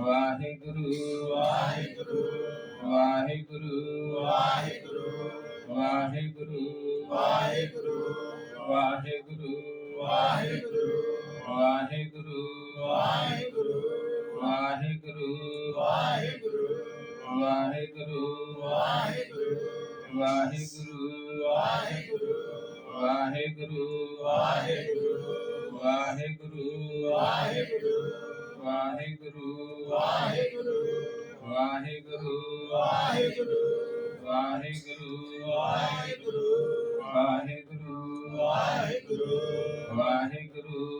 ਵਾਹਿਗੁਰੂ ਵਾਹਿਗੁਰੂ। ਵਾਹਿਗੁਰੂ ਵਾਹਿਗੁਰੂ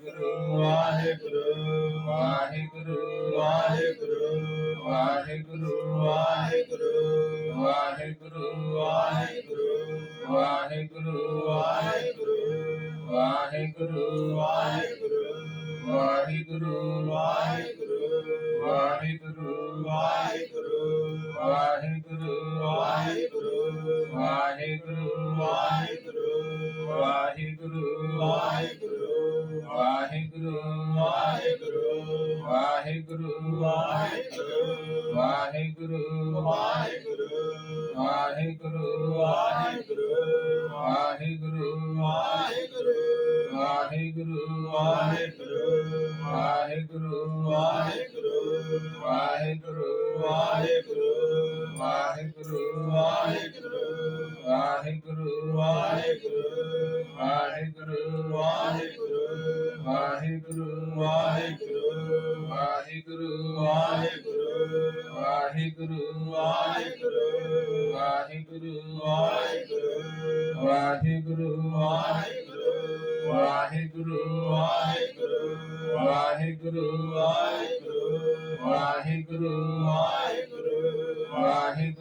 गुरु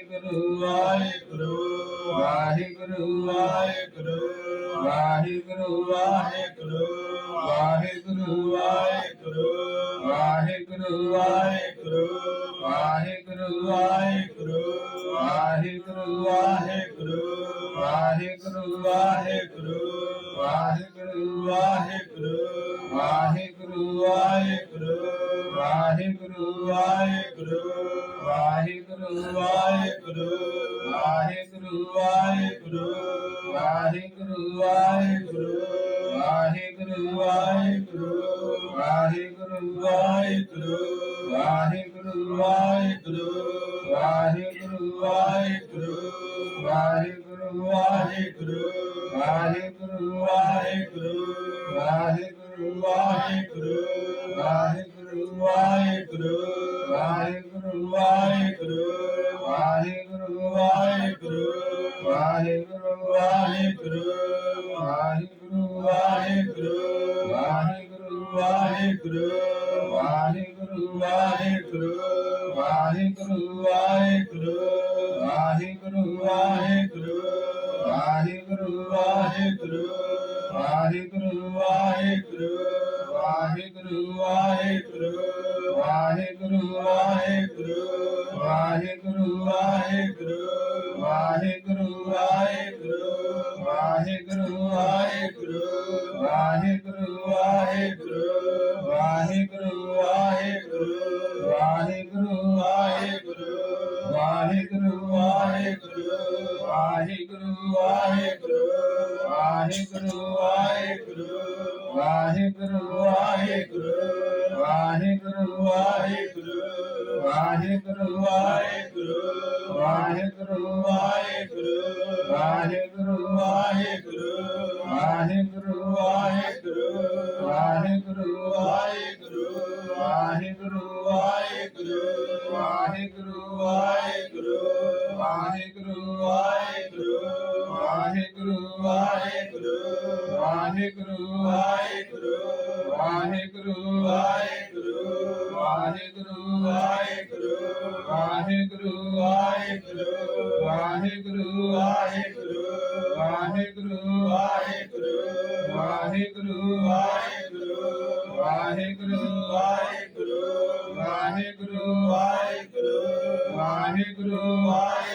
Waheguru Waheguru. Waheguru Waheguru Waheguru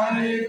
Hare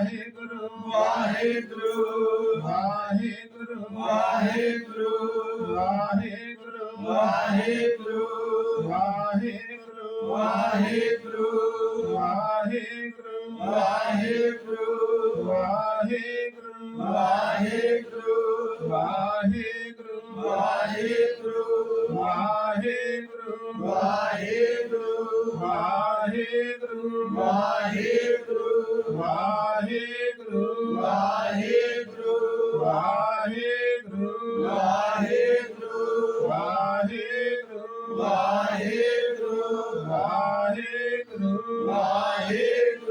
है ਵਾਹਿਗੁਰੂ। ਵਾਹਿਗੁਰੂ